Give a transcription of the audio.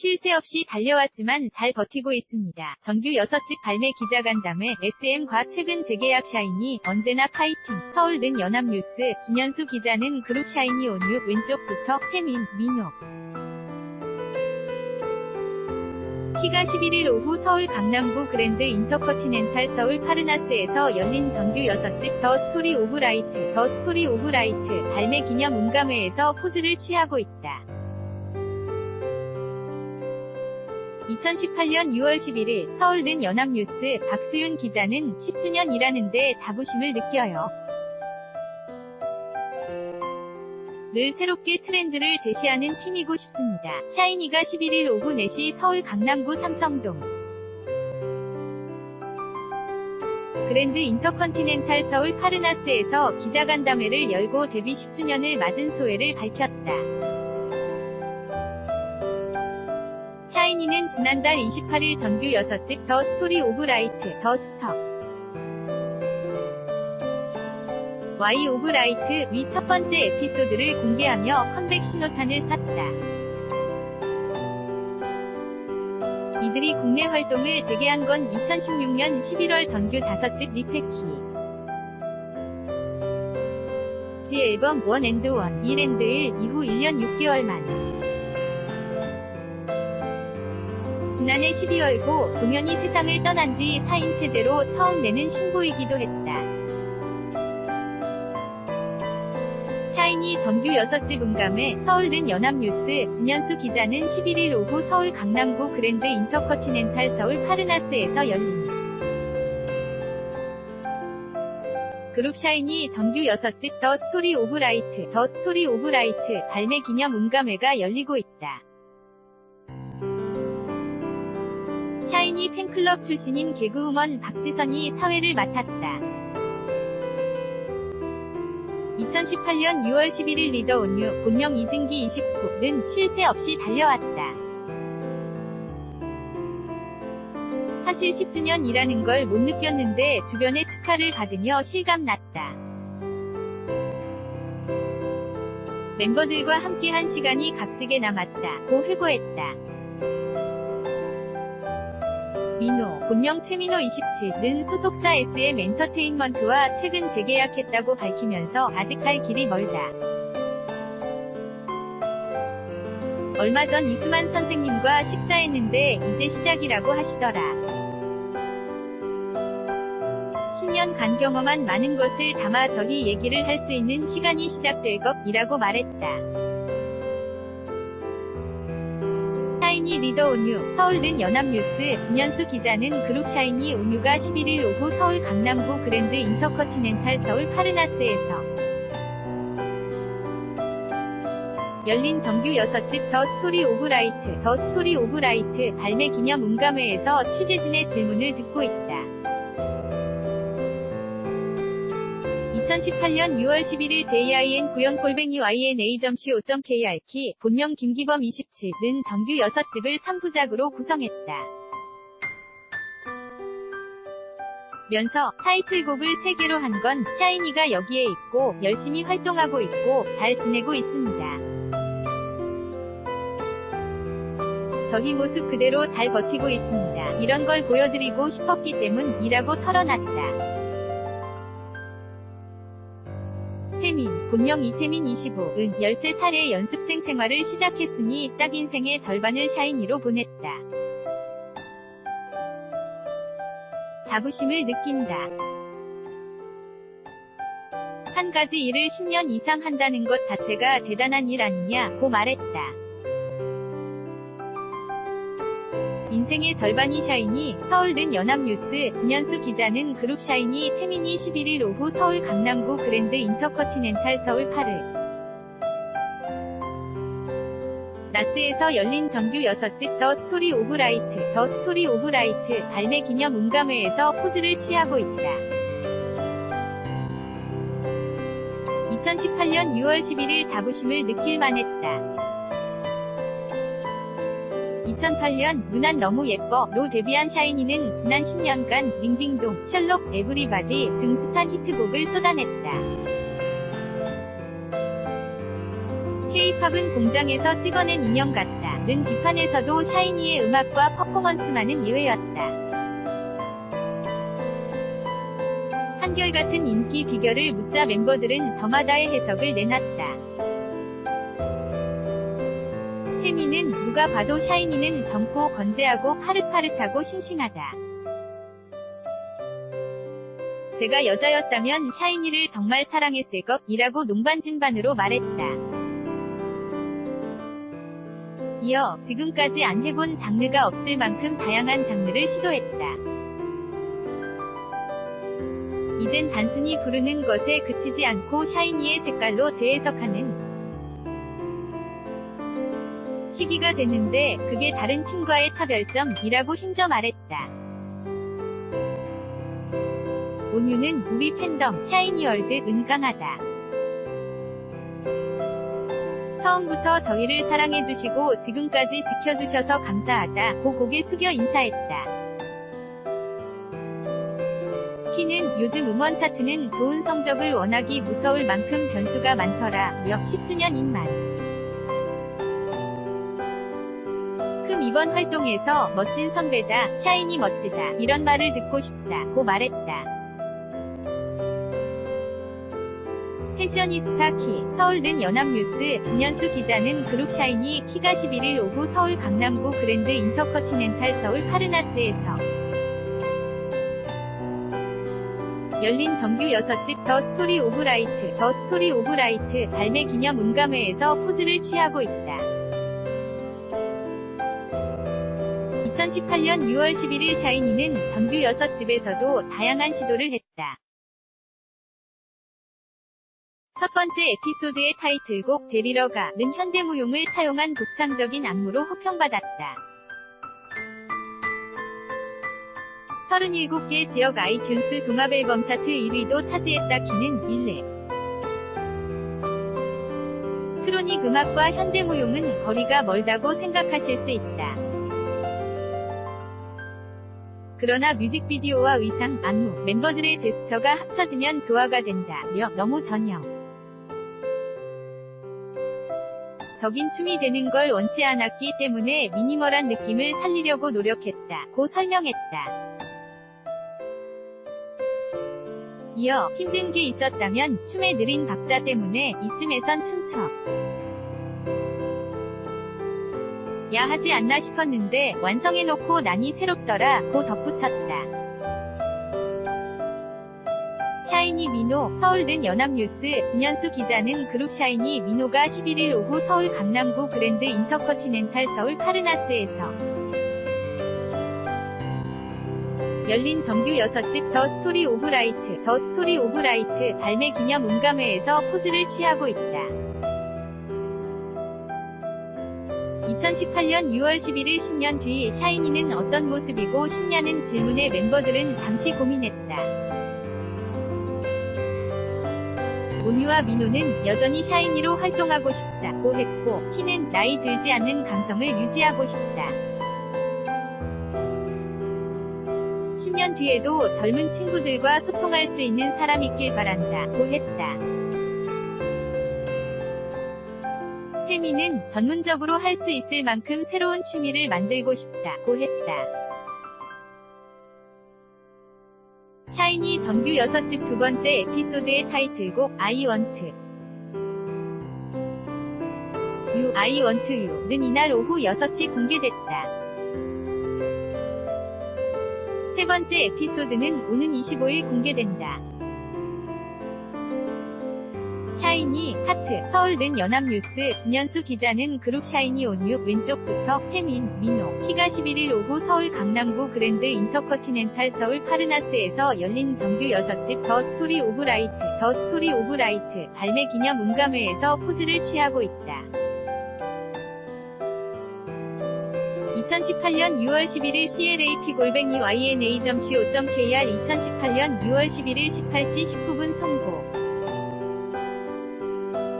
쉴새 없이 달려왔지만 잘 버티고 있습니다. 정규 6집 발매 기자간담회 SM과 최근 재계약 샤이니 언제나 파이팅 서울는 연합뉴스 진현수 기자는 그룹 샤이니 온유 왼쪽부터 태민 민호 키가 11일 오후 서울 강남구 그랜드 인터커티넨탈 서울 파르나스에서 열린 정규 6집 더 스토리 오브 라이트, 더 스토리 오브 라이트 발매 기념 음감회에서 포즈를 취하고 있다. 2018년 6월 11일 서울는 연합뉴스 박수윤 기자는 10주년이라는데 자부심을 느껴요. 늘 새롭게 트렌드를 제시하는 팀이고 싶습니다. 샤이니가 11일 오후 4시 서울 강남구 삼성동 그랜드 인터컨티넨탈 서울 파르나스에서 기자간담회를 열고 데뷔 10주년을 맞은 소회를 밝혔다. 샤이니는 지난달 28일 정규 6집 더 스토리 오브 라이트, 더 스톱 Y 오브 라이트 위 첫 번째 에피소드를 공개하며 컴백 신호탄을 쐈다. 이들이 국내 활동을 재개한 건 2016년 11월 정규 5집 리패키. 지 앨범 1 앤드 1, 1 앤드 1 이후 1년 6개월 만. 지난해 12월고 종현이 세상을 떠난 뒤 4인 체제로 처음 내는 신보이기도 했다. 샤이니 정규 6집 음감회 서울는 연합뉴스 진현수 기자는 11일 오후 서울 강남구 그랜드 인터커티넨탈 서울 파르나스에서 열린 그룹 샤이니 정규 6집 더 스토리 오브 라이트 더 스토리 오브 라이트 발매 기념 음감회가 열리고 있다. 샤이니 팬클럽 출신인 개그우먼 박지선이 사회를 맡았다. 2018년 6월 11일 리더 온유, 본명 이진기 29는 쉴새 없이 달려왔다. 사실 10주년이라는 걸 못 느꼈는데 주변의 축하를 받으며 실감났다. 멤버들과 함께한 시간이 값지게 남았다. 고 회고했다. 민호, 본명 최민호 27는 소속사 SM 엔터테인먼트와 최근 재계약했다고 밝히면서 아직 할 길이 멀다. 얼마 전 이수만 선생님과 식사했는데 이제 시작이라고 하시더라. 10년 간 경험한 많은 것을 담아 저희 얘기를 할 수 있는 시간이 시작될 것이라고 말했다. 샤이니 리더 온유, 서울는 연합뉴스, 진현수 기자는 그룹 샤이니 온유가 11일 오후 서울 강남구 그랜드 인터커티넨탈 서울 파르나스에서 열린 정규 6집 더 스토리 오브 라이트, 더 스토리 오브 라이트 발매 기념 음감회에서 취재진의 질문을 듣고 있다. 2018년 6월 11일 JIN 구형골뱅이 YNA.co.kr 본명 김기범 27는 정규 6집을 3부작으로 구성했다. 면서 타이틀곡을 3개로 한 건 샤이니가 여기에 있고 열심히 활동하고 있고 잘 지내고 있습니다. 저희 모습 그대로 잘 버티고 있습니다. 이런 걸 보여드리고 싶었기 때문이라고 털어놨다. 본명 이태민 25 은 13살에 연습생 생활을 시작했으니 딱 인생의 절반을 샤이니로 보냈다. 자부심을 느낀다. 한 가지 일을 10년 이상 한다는 것 자체가 대단한 일 아니냐, 고 말했다. 인생의 절반이 샤이니, 서울는 연합뉴스, 진현수 기자는 그룹 샤이니 태민이 11일 오후 서울 강남구 그랜드 인터커티넨탈 서울 파르. 나스에서 열린 정규 6집 더 스토리 오브 라이트, 더 스토리 오브 라이트 발매 기념 음감회에서 포즈를 취하고 있다. 2018년 6월 11일 자부심을 느낄 만 했다. 2008년 무난 너무 예뻐로 데뷔한 샤이니는 지난 10년간 링딩동, 셜록, 에브리바디 등 숱한 히트곡을 쏟아냈다. K-팝은 공장에서 찍어낸 인형 같다. 는 비판에서도 샤이니의 음악과 퍼포먼스만은 예외였다. 한결같은 인기 비결을 묻자 멤버들은 저마다의 해석을 내놨다. 태미는 누가 봐도 샤이니는 젊고 건재하고 파릇파릇하고 싱싱하다. 제가 여자였다면 샤이니를 정말 사랑했을 것이라고 농반진반으로 말했다. 이어 지금까지 안 해본 장르가 없을 만큼 다양한 장르를 시도했다. 이젠 단순히 부르는 것에 그치지 않고 샤이니의 색깔로 재해석하는 시기가 됐는데 그게 다른 팀과의 차별점이라고 힘줘 말했다. 온유는 우리 팬덤 샤이니월드 은강하다. 처음부터 저희를 사랑해주시고 지금까지 지켜주셔서 감사하다. 고 고개 숙여 인사했다. 키는 요즘 음원 차트는 좋은 성적을 원하기 무서울 만큼 변수가 많더라. 역 10주년인 말. 이번 활동에서 멋진 선배다. 샤이니 멋지다. 이런 말을 듣고 싶다. 고 말했다. 패셔니스타 키, 서울는 연합뉴스, 진현수 기자는 그룹 샤이니 키가 11일 오후 서울 강남구 그랜드 인터커티넨탈 서울 파르나스에서 열린 정규 6집 더 스토리 오브 라이트, 더 스토리 오브 라이트 발매 기념 음감회에서 포즈를 취하고 있다. 2018년 6월 11일 샤이니는 정규 6집에서도 다양한 시도를 했다. 첫 번째 에피소드의 타이틀곡 데리러 가는 현대무용을 차용한 독창적인 안무로 호평받았다. 37개 지역 아이튠스 종합앨범 차트 1위도 차지했다 키는 1렙. 트로닉 음악과 현대무용은 거리가 멀다고 생각하실 수 있다. 그러나 뮤직비디오와 의상, 안무, 멤버들의 제스처가 합쳐지면 조화가 된다며 너무 전형. 적인 춤이 되는 걸 원치 않았기 때문에 미니멀한 느낌을 살리려고 노력했다. 고 설명했다. 이어 힘든 게 있었다면 춤의 느린 박자 때문에 이쯤에선 춤춰. 야 하지 않나 싶었는데 완성해놓고 나니 새롭더라 고 덧붙였다. 샤이니 민호, 서울든 연합뉴스, 진현수 기자는 그룹 샤이니 민호가 11일 오후 서울 강남구 그랜드 인터커티넨탈 서울 파르나스에서 열린 정규 6집 더 스토리 오브 라이트, 더 스토리 오브 라이트 발매 기념 음감회에서 포즈를 취하고 있다. 2018년 6월 11일 10년 뒤 샤이니는 어떤 모습이고 싶냐는 질문에 멤버들은 잠시 고민했다. 온유와 민호는 여전히 샤이니로 활동하고 싶다고 했고, 키는 나이 들지 않는 감성을 유지하고 싶다. 10년 뒤에도 젊은 친구들과 소통할 수 있는 사람 있길 바란다고 했다. 태미는 전문적으로 할 수 있을 만큼 새로운 취미를 만들고 싶다고 했다. 샤이니 정규 6집 두 번째 에피소드의 타이틀곡 I Want You I Want You는 이날 오후 6시 공개됐다. 세 번째 에피소드는 오는 25일 공개된다. 샤이니, 하트, 서울는 연합뉴스, 진현수 기자는 그룹 샤이니 온유, 왼쪽부터, 태민, 민호, 키가 11일 오후 서울 강남구 그랜드 인터커티넨탈 서울 파르나스에서 열린 정규 6집 더 스토리 오브 라이트, 더 스토리 오브 라이트 발매 기념 음감회에서 포즈를 취하고 있다. 2018년 6월 11일 CLAP 골뱅이 YNA.co.kr 2018년 6월 11일 18시 19분 송고